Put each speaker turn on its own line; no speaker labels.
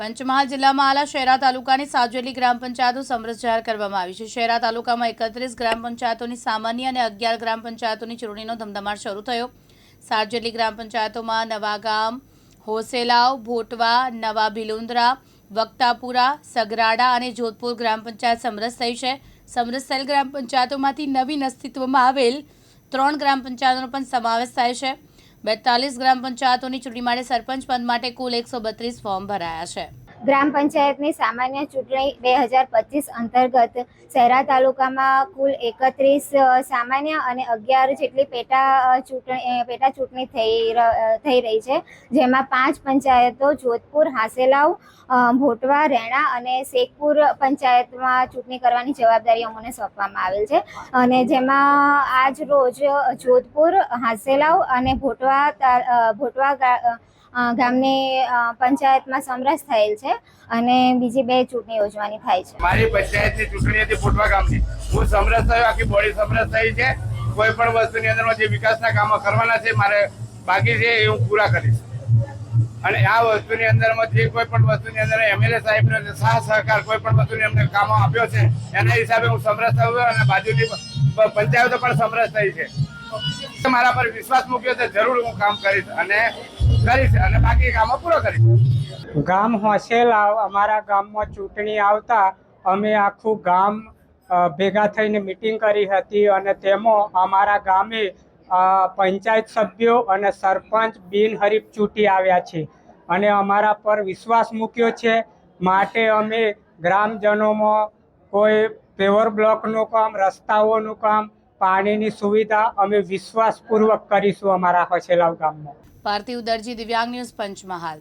પંચમહાલ જિલ્લામાં આલા શહેરા તાલુકાની સાજેલી ગ્રામ પંચાયતો સમરસ જાહેર કરવામાં આવી છે. શહેરા તાલુકામાં એકત્રીસ ગ્રામ પંચાયતોની સામાન્ય અને અગિયાર ગ્રામ પંચાયતોની ચૂંટણીનો ધમધમાટ શરૂ થયો. સાજેલી ગ્રામ પંચાયતોમાં નવાગામ હોસેલાવ, ભોટવા, નવા ભીલુંદરા, વક્તાપુરા, સગરાડા અને જોધપુર ગ્રામ પંચાયત સમરસ થઈ છે. સમરસ થયેલ ગ્રામ પંચાયતોમાંથી નવીન અસ્તિત્વમાં આવેલ ત્રણ ગ્રામ પંચાયતોનો પણ સમાવેશ થાય છે. બેતાલીસ ગ્રામ પંચાયતોની ચૂંટણી માટે સરપંચ પદ માટે કુલ એકસો બત્રીસ ફોર્મ ભરાયા છે.
ગ્રામ પંચાયતની સામાન્ય ચૂંટણી બે હજાર પચીસ અંતર્ગત શહેરા તાલુકામાં કુલ એકત્રીસ સામાન્ય અને અગિયાર જેટલી પેટા ચૂંટણી પેટા ચૂંટણી થઈ થઈ રહી છે. જેમાં પાંચ પંચાયતો જોધપુર, હાસેલાવ ભોટવા, રેણા અને શેખપુર પંચાયતમાં ચૂંટણી કરવાની જવાબદારી અમને સોંપવામાં આવેલ છે. અને જેમાં આજ રોજ જોધપુર, હાસેલાવ અને ભોટવા ભોટવા ગામની પંચાયતમાં સમરસ થયેલ છે અને બીજી બે ચૂંટણી યોજવાની થાય છે.
મારી પંચાયતની ચૂંટણી હતી ફોટવા ગામની. હું સમરસ થયો, આખી બોડી સમરસ થઈ છે. કોઈ પણ વસ્તુની અંદરમાં જે વિકાસના કામો કરવાના છે, મારે બાકી છે એ હું પૂરા કરીશ. અને આ વસ્તુની અંદરમાં જે કોઈ પણ વસ્તુની અંદર એમએલએ સાહેબનો જે સાહ સહકાર, કોઈ પણ વસ્તુની અમને કામો આપ્યો છે, એના હિસાબે હું સમરસ થયો અને બાજુની પંચાયતો પણ સમરસ થઈ છે. મારા પર વિશ્વાસ મૂક્યો છે, જરૂર હું કામ કરીશ. અને કરીશ અને બાકી કામો પૂરો
ગામ હોસેલા અમારા ગામમાં ચૂંટણી આવતા અમે આખું ગામ ભેગા થઈને મિટિંગ કરી હતી અને તેમાં અમારા ગામે પંચાયત સભ્યો અને સરપંચ બિનહરીફ ચૂંટી આવ્યા છે. અને અમારા પર વિશ્વાસ મૂક્યો છે. માટે અમે ગ્રામજનોમાં કોઈ પેવર બ્લોકનું કામ, રસ્તાઓનું કામ પાણીની સુવિધા અમે વિશ્વાસપૂર્વક કરીશું અમારા હોસેલાવ ગામમાં.
પાર્થિવ દરજી દિવ્યાંગ ન્યૂઝ પંચમહાલ.